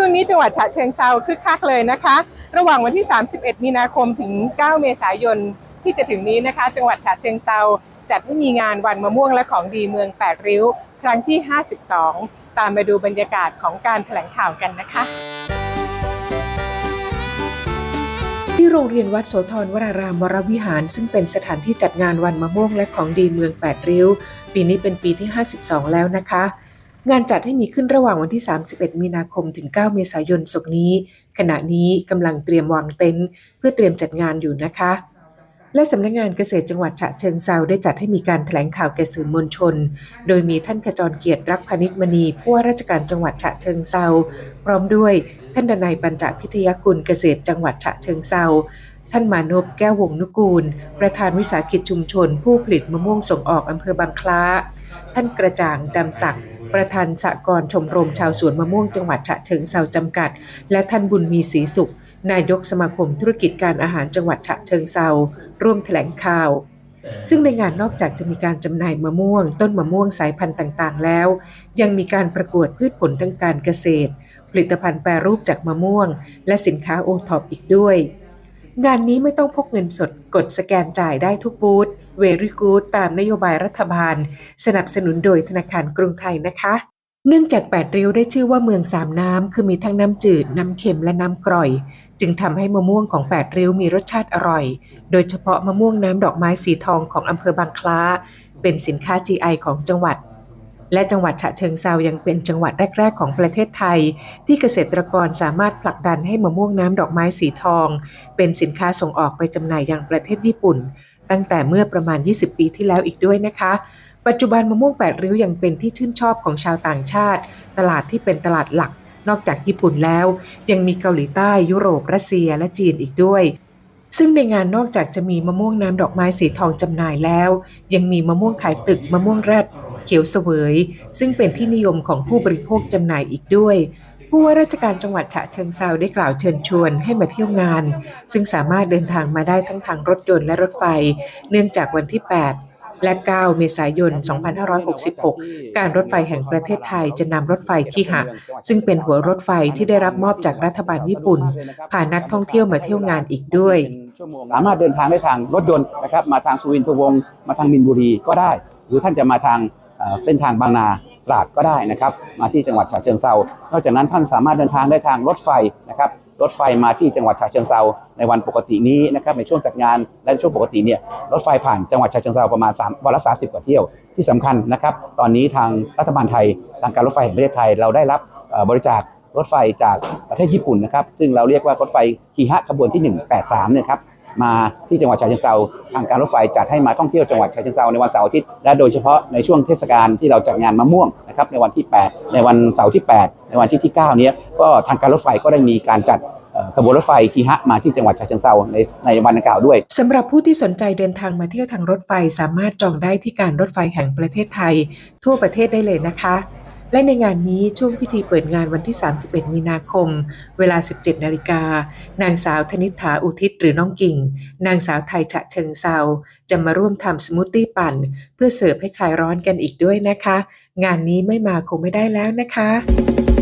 ช่วงนี้จังหวัดฉะเชิงเทราคึกคักเลยนะคะ ระหว่างวันที่ 31 มีนาคมถึง 9 เมษายนที่จะถึงนี้นะคะ จังหวัดฉะเชิงเทราจัดให้มีงานวันมะม่วงและของดีเมืองแปดริ้ว ครั้งที่ 52 ตามมาดูบรรยากาศของการแถลงข่าวกันนะคะ ที่โรงเรียนวัดโสธรวรารามวรวิหาร ซึ่งเป็นสถานที่จัดงานวันมะม่วงและของดีเมืองแปดริ้ว ปีนี้เป็นปีที่ 52 แล้วนะคะ งานจัดให้มีขึ้นระหว่างวันที่ 31 มีนาคมถึง 9 เมษายนศกนี้ ขณะนี้กำลังเตรียมวางเต็นท์เพื่อเตรียมจัดงานอยู่นะคะ และสำนักงานเกษตรจังหวัดฉะเชิงเซาได้จัดให้มีการแถลงข่าวแก่สื่อมวลชน โดยมีท่านขจรเกียรติรักพนิชมณีผู้ว่าราชการจังหวัดฉะเชิงเซาพร้อมด้วยท่านดนัยปัญจพิทยกุลเกษตรจังหวัดฉะเชิงเซาท่านมานพแก้ววงนุกูล ประธานวิสาหกิจชุมชน ผู้ผลิตมะม่วงส่งออกอำเภอบางคล้า ท่านกระจ่างจำศักดิ์ ประธานสหกรชมรมชาวสวนมะม่วงจังหวัดฉะเชิงเซาจำกัด และท่านบุญมีศรีสุข นายกสมาคมธุรกิจการอาหารจังหวัดฉะเชิงเซาร่วมแถลงข่าว ซึ่งในงานนอกจากจะมีการจำหน่ายมะม่วง ต้นมะม่วงสายพันธุ์ต่างๆ แล้ว ยังมีการประกวดพืชผลทางการเกษตร ผลิตภัณฑ์แปรรูปจากมะม่วง และสินค้าโอท็อปอีกด้วย งานนี้ไม่ต้องพกเงินสดกดสแกนจ่ายได้ทุกบูธเวรี่กูดตามนโยบายรัฐบาล สนับสนุนโดยธนาคารกรุงไทยนะคะ เนื่องจากแปดริ้วได้ชื่อว่าเมืองสามน้ำ คือมีทั้งน้ำจืด น้ำเค็มและน้ำกร่อย จึงทำให้มะม่วงของแปดริ้วมีรสชาติอร่อย โดยเฉพาะมะม่วงน้ำดอกไม้สีทองของอำเภอบางคล้า เป็นสินค้า GI ของจังหวัด และจังหวัดฉะเชิงเซายังเป็นจังหวัดแรก ๆ ของประเทศไทย ที่เกษตรกรสามารถผลักดันให้มะม่วงน้ำดอกไม้สีทอง เป็นสินค้าส่งออกไปจำหน่ายยังประเทศญี่ปุ่น ตั้งแต่เมื่อประมาณ 20 ปีที่แล้วอีกด้วยนะคะ ปัจจุบันมะม่วงแปดริ้วยังเป็นที่ชื่นชอบของชาวต่างชาติ ตลาดที่เป็นตลาดหลัก นอกจากญี่ปุ่นแล้ว ยังมีเกาหลีใต้ยุโรปรัสเซียและจีนอีกด้วยซึ่งในงานนอกจากจะมีมะม่วงน้ำดอกไม้สีทองจำหน่ายแล้ว ยังมีมะม่วงขายตึกมะม่วงแรด เขียวเสวย ซึ่งเป็นที่นิยมของผู้บริโภคจำหน่ายอีกด้วย ผู้ว่าราชการจังหวัดฉะเชิงเซาได้กล่าวเชิญชวนให้มาเที่ยวงาน ซึ่งสามารถเดินทางมาได้ทั้งทางรถยนต์และรถไฟ เนื่องจากวันที่ 8และ 9 เมษายน 2566 การรถไฟแห่งประเทศไทยจะนำรถไฟคิหะ ซึ่งเป็นหัวรถไฟที่ได้รับมอบจากรัฐบาลญี่ปุ่น พานักท่องเที่ยวมาเที่ยวงานอีกด้วย สามารถเดินทางได้ทางรถยนต์นะครับ มาทางสุวินทวงศ์มาทางมินบุรีก็ได้ หรือท่านจะมาทาง เส้นทางบางนาตราดก็ได้นะครับ มาที่จังหวัดฉะเชิงเซานอกจากนั้นท่านสามารถเดินทางได้ทางรถไฟนะครับรถไฟมาที่จังหวัดฉะเชิงเซาในวันปกตินี้นะครับในช่วงจัดงานและช่วงปกติเนี่ยรถไฟผ่านจังหวัดฉะเชิงเซาประมาณ3วันละ30 กว่าเที่ยวที่สำคัญนะครับ ตอนนี้ทางรัฐบาลไทยทางการรถไฟแห่งประเทศไทยเราได้รับบริจาครถไฟจากประเทศญี่ปุ่นนะครับ ซึ่งเราเรียกว่ารถไฟคีฮะขบวนที่ 183เนี่ยครับ มาที่จังหวัดฉะเชิงเซาทางการรถไฟจัดให้มาท่องเที่ยวจังหวัดฉะเชิงเซาในวันเสาร์อาทิตย์และโดยเฉพาะในช่วงเทศกาลที่เราจัดงานมะม่วงนะครับในวันที่ 8 ในวันเสาร์ที่ 8 ในวันที่ที่9เนี้ยก็ทางการรถไฟก็ได้มีการจัดขบวนรถไฟคีฮะมาที่จังหวัดฉะเชิงเซาในในวันดังกล่าวด้วยสำหรับผู้ที่สนใจเดินทางมาเที่ยวทางรถไฟสามารถจองได้ที่การรถไฟแห่งประเทศไทย ทั่วประเทศได้เลยนะคะ และในงานนี้ช่วงพิธีเปิดงานวันที่ 31 มีนาคม เวลา 17 นาฬิกา นางสาวธนิษฐาอุทิศหรือน้องกิ่ง นางสาวไทยฉะเชิงเซาจะมาร่วมทำสมูทตี้ปั่น เพื่อเสิร์ฟให้คลายร้อนกันอีกด้วยนะคะ งานนี้ไม่มาคงไม่ได้แล้วนะคะ